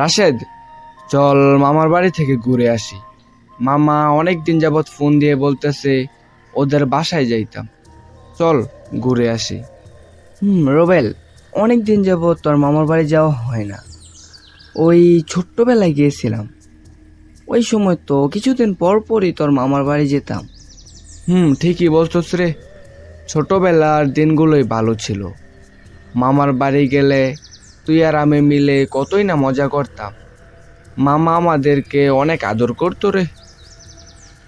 রাশেদ, চল মামার বাড়ি থেকে ঘুরে আসি। মামা অনেক দিন যাবৎ ফোন দিয়ে বলতেছে, ওদের বাসায় যাইতাম। চল ঘুরে আসি। হুম, রোবেল অনেক দিন যাবৎ তোর মামার বাড়ি যাওয়া হয় না। ওই ছোট্টবেলায় গিয়েছিলাম। ওই সময় তো কিছুদিন পর পরই তোর মামার বাড়ি যেতাম। হুম, ঠিকই বলছস রে। ছোটবেলার দিনগুলোই ভালো ছিল। মামার বাড়ি গেলে তুই আর আমি মিলে কতই না মজা করতাম। মামা আমাদেরকে অনেক আদর করতো রে।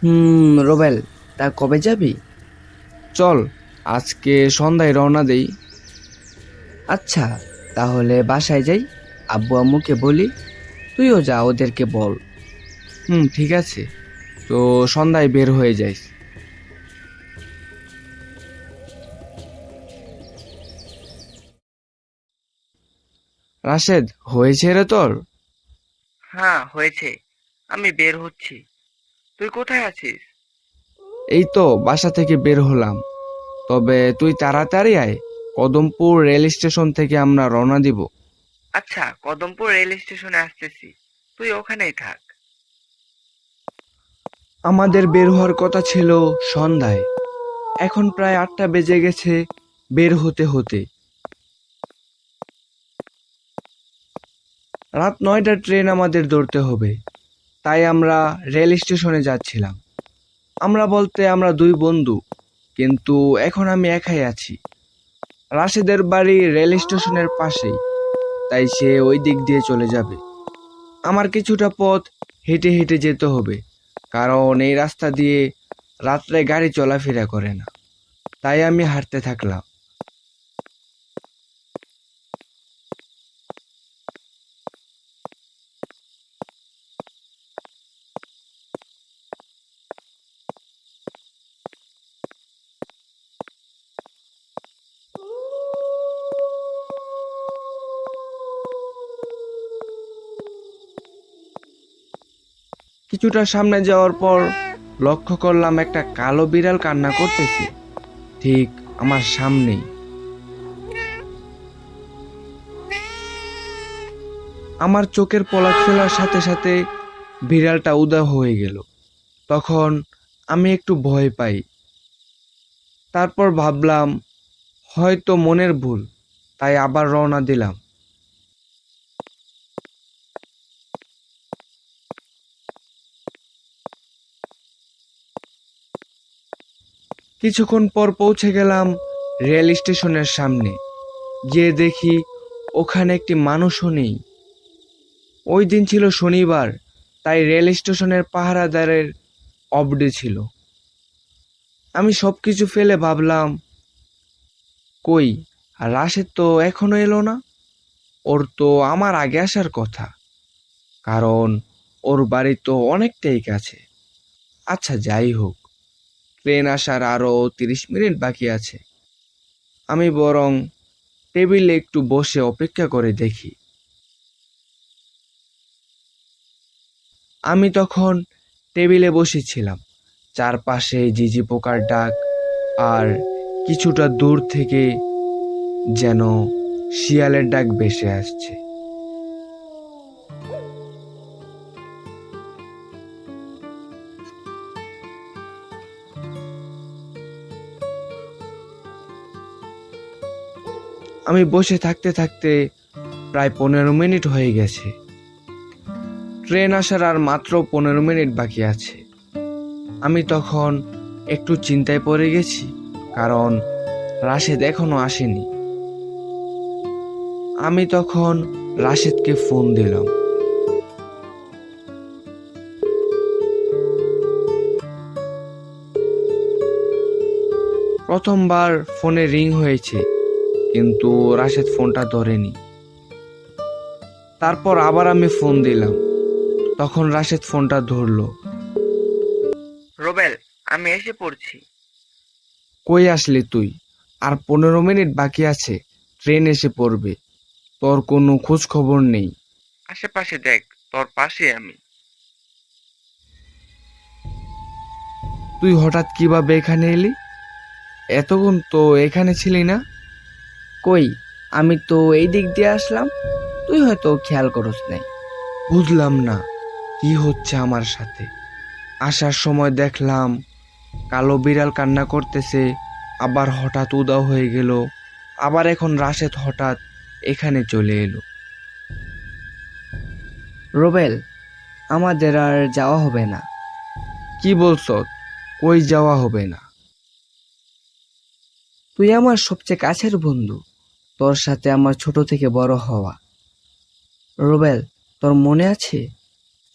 হুম রোবেল তা কবে যাবি? চল আজকে সন্ধ্যায় রওনা দেই। আচ্ছা তাহলে বাসায় যাই। আব্বু আম্মুকে বলি তুইও যা ওদেরকে বল। হুম ঠিক আছে। তো সন্ধ্যায় বের হয়ে যাইস। রাশেদ হয়েছে রে তোর? হ্যাঁ হয়েছে। আমি বের হচ্ছি। তুই কোথায় আছিস? এই তো বাসা থেকে বের হলাম। তবে তুই তাড়াতাড়ি আয়। কদমপুর রেল স্টেশন থেকে আমরা রওনা দিব। আচ্ছা কদমপুর রেল স্টেশনে আসতেছি। তুই ওখানেই থাক। আমাদের বের হওয়ার কথা ছিল সন্ধ্যায়। এখন প্রায় আটটা বেজে গেছে বের হতে হতে। রাত নয়টার ট্রেন আমাদের ধরতে হবে। তাই আমরা রেল স্টেশনে যাচ্ছিলাম। আমরা বলতে আমরা দুই বন্ধু, কিন্তু এখন আমি একাই আছি। রাশেদের বাড়ি রেল স্টেশনের পাশেই, তাই সে ওই দিক দিয়ে চলে যাবে। আমার কিছুটা পথ হেঁটে হেঁটে যেতে হবে, কারণ এই রাস্তা দিয়ে রাত্রে গাড়ি চলাফেরা করে না। তাই আমি হাঁটতে থাকলাম। কিছুটা সামনে যাওয়ার পর লক্ষ্য করলাম একটা কালো বিড়াল কান্না করতেছে। ঠিক আমার সামনেই। আমার চোখের পলক ফেলার সাথে সাথে বিড়ালটা উদা হয়ে গেল। তখন আমি একটু ভয় পাই। তারপর ভাবলাম, হয়তো মনের ভুল, তাই আবার রওনা দিলাম। কিছুক্ষণ পর পৌঁছে গেলাম রেল স্টেশনের সামনে। গিয়ে দেখি ওখানে একটি মানুষও নেই। ওই দিন ছিল শনিবার, তাই রেল স্টেশনের পাহারাদারের অবডে ছিল। আমি সব কিছু ফেলে ভাবলাম, কই, রাশেদ তো এখনও এলো না? ওর তো আমার আগে আসার কথা, কারণ ওর বাড়ি তো অনেকটাই কাছে। আচ্ছা যাই হোক। ট্রেন আসার আরও তিরিশ মিনিট বাকি আছে। আমি বরং টেবিলে একটু বসে অপেক্ষা করে দেখি। আমি তখন টেবিলে বসেছিলাম। চারপাশে জিজি পোকার ডাক আর কিছুটা দূর থেকে যেন শিয়ালের ডাক ভেসে আসছে। আমি বসে থাকতে থাকতে প্রায় পনেরো মিনিট হয়ে গেছে। ট্রেন আসার আর মাত্র পনেরো মিনিট বাকি আছে। আমি তখন একটু চিন্তায় পড়ে গেছি, কারণ রাশেদ এখনও আসেনি। আমি তখন রাশেদকে ফোন দিলাম। প্রথমবার ফোনে রিং হয়েছে। কিন্তু রাশেদ ফোনটা ধরেনি। তারপর আবার আমি ফোন দিলাম। তখন রাশেদ ফোনটা ধরলো। রোবেল আমি এসে পড়ছি। কই আসলি তুই? আর পনেরো মিনিট বাকি আছে ট্রেন এসে পড়বে। তোর কোনো খোঁজ খবর নেই। আশেপাশে দেখ তোর পাশে আমি। তুই হঠাৎ কীভাবে এখানে এলি? এতক্ষণ তো এখানে ছিলি না? কই? আমি তো এই দিক দিয়ে আসলাম। তুই হয়তো খেয়াল করস নাই। বুঝলাম না কি হচ্ছে আমার সাথে? আসার সময় দেখলাম কালো বিড়াল কান্না করতেছে আবার হঠাৎ উদাও হয়ে গেল আবার এখন রাশেদ হঠাৎ এখানে চলে এলো। রোবেল আমাদের আর যাওয়া হবে না। কি বলছ? কই যাওয়া হবে না? তুই আমার সবচেয়ে কাছের বন্ধু। তোর সাথে আমার ছোট থেকে বড় হওয়া। রোবেল তোর মনে আছে?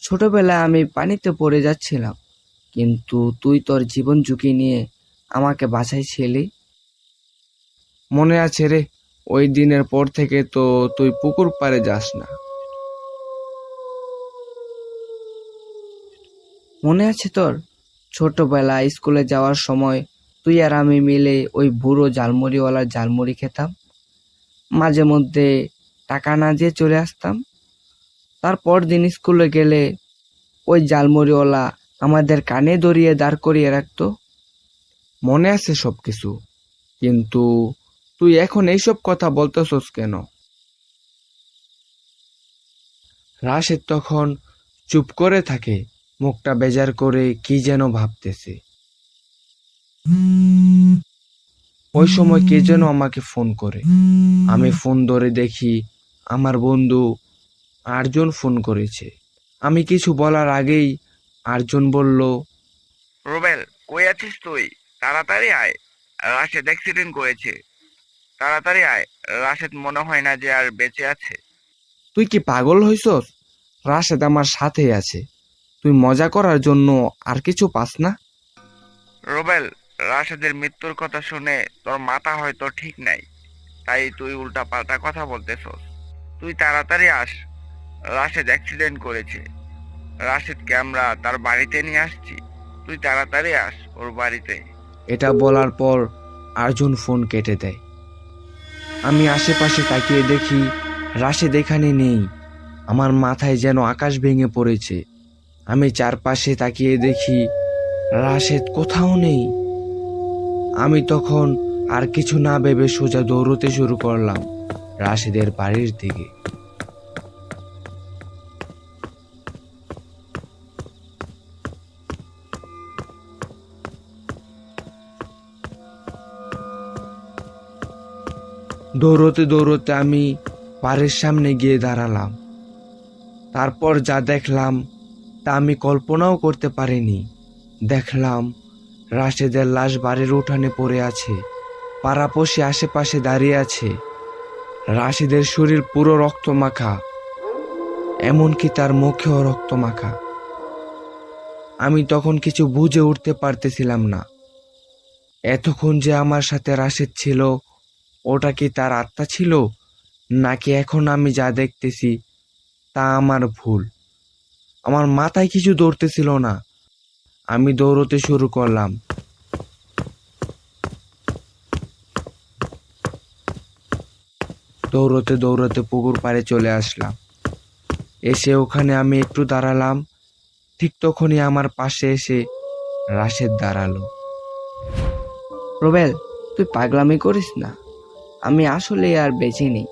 ছোটবেলায় আমি পানিতে পড়ে যাচ্ছিলাম কিন্তু তুই তোর জীবন ঝুঁকি নিয়ে আমাকে বাঁচাইছিলি। মনে আছে রে ওই দিনের পর থেকে তো তুই পুকুর পাড়ে যাস না। মনে আছে তোর? ছোটবেলায় স্কুলে যাওয়ার সময় তুই আর আমি মিলে ওই বুড়ো ঝালমুড়িওয়ালার ঝালমুড়ি খেতাম। মাঝে মধ্যে টাকা না দিয়ে চলে আসতাম। তারপর দিন স্কুলে গেলে ওই ঝালমুড়িওয়ালা আমাদের কানে দড়িয়ে দাঁড় করিয়ে রাখতো। মনে আছে সবকিছু, কিন্তু তুই এখন এইসব কথা বলতেছস কেন? রাশেদ তখন চুপ করে থাকে, মুখটা বেজার করে কি যেন ভাবতেছে। ওই সময় কে যেন আমাকে ফোন করে। আমি ফোন ধরে দেখি আমার বন্ধু আরজন ফোন করেছে। আমি কিছু বলার আগেই আরজন বলল রুবেল কই আছিস তুই? তাড়াতাড়ি আয়। রাশেদ অ্যাক্সিডেন্ট করেছে। তাড়াতাড়ি আয়। রাশেদ মনে হয় না যে আর বেঁচে আছে। তুই কি পাগল হইছস? রাশেদ আমার সাথে আছে। তুই মজা করার জন্য আর কিছু পাস না? রুবেল রাশেদের মৃত্যুর কথা শুনে তোর মাথা হয়তো ঠিক নাই। তাই তুই উল্টা পাল্টা কথা বলতেছস। তুই তাড়াতাড়ি আস। রাশেদ অ্যাক্সিডেন্ট করেছে। রাশেদকে আমরা তার বাড়িতে নিয়ে আসছি। তুই তাড়াতাড়ি আস ওর বাড়িতে। এটা বলার পর আর্জুন ফোন কেটে দেয়। আমি আশেপাশে তাকিয়ে দেখি রাশেদ এখানে নেই। আমার মাথায় যেন আকাশ ভেঙে পড়েছে। আমি চারপাশে তাকিয়ে দেখি রাশেদ কোথাও নেই। আমি তখন আর কিছু না ভেবে সোজা দৌড়তে শুরু করলাম রাশিদের বাড়ির দিকে। দৌড়তে দৌড়তে আমি পাড়ের সামনে গিয়ে দাঁড়ালাম। তারপর যা দেখলাম তা আমি কল্পনাও করতে পারিনি। দেখলাম রাশেদের লাশ বাড়ির উঠানে পড়ে আছে পাড়াপশি আশেপাশে দাঁড়িয়ে আছে। রাশিদের শরীর পুরো রক্ত মাখা এমনকি তার মুখেও রক্ত মাখা আমি তখন কিছু বুঝে উঠতে পারতেছিলাম না। এতক্ষণ যে আমার সাথে রাশেদ ছিল, ওটা কি তার আত্মা ছিল, নাকি এখন আমি যা দেখতেছি তা আমার ভুল। আমার মাথায় কিছু দৌড়তেছিল না। আমি দৌড়তে শুরু করলাম। দৌড়তে দৌড়তে পুকুর পাড়ে চলে আসলাম। এসে ওখানে আমি একটু দাঁড়ালাম। ঠিক তখনই আমার পাশে এসে রাশেদ দাঁড়াল। রোবেল, তুই পাগলামি করিস না। আমি আসলে আর বেঁচে নেই।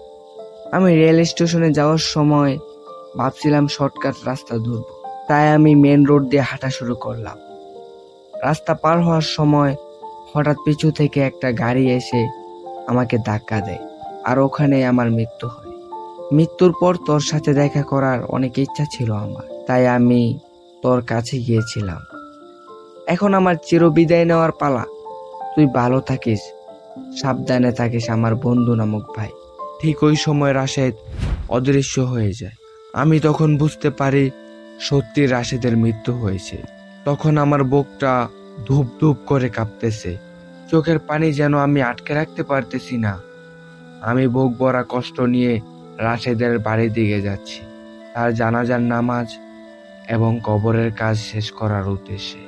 আমি রেল স্টেশনে যাওয়ার সময় ভাবছিলাম শর্টকাট রাস্তা ধরব। তাই আমি মেন রোড দিয়ে হাঁটা শুরু করলাম। রাস্তা পার হওয়ার সময় হঠাৎ পিছু থেকে একটা গাড়ি এসে আমাকে ধাক্কা দেয় আর ওখানে আমার মৃত্যু হয়। মৃত্যুর পর তোর সাথে দেখা করার অনেক ইচ্ছা ছিল আমার, তাই আমি তোর কাছে গিয়েছিলাম। এখন আমার চিরবিদায় নেওয়ার পালা। তুই ভালো থাকিস, সাবধানে থাকিস আমার বন্ধু নামক ভাই। ঠিক ওই সময় রাশেদ অদৃশ্য হয়ে যায়। আমি তখন বুঝতে পারি সত্যি রাশেদের মৃত্যু হয়েছে। তখন আমার বুকটা ধূপ ধূপ করে কাঁপতেছে। চোখের পানি যেন আমি আটকে রাখতে পারতেছি না। আমি বুক ভরা কষ্ট নিয়ে রাশেদের বাড়ির দিকে যাচ্ছি। তার জানাজার নামাজ এবং কবরের কাজ শেষ করার উদ্দেশ্যে।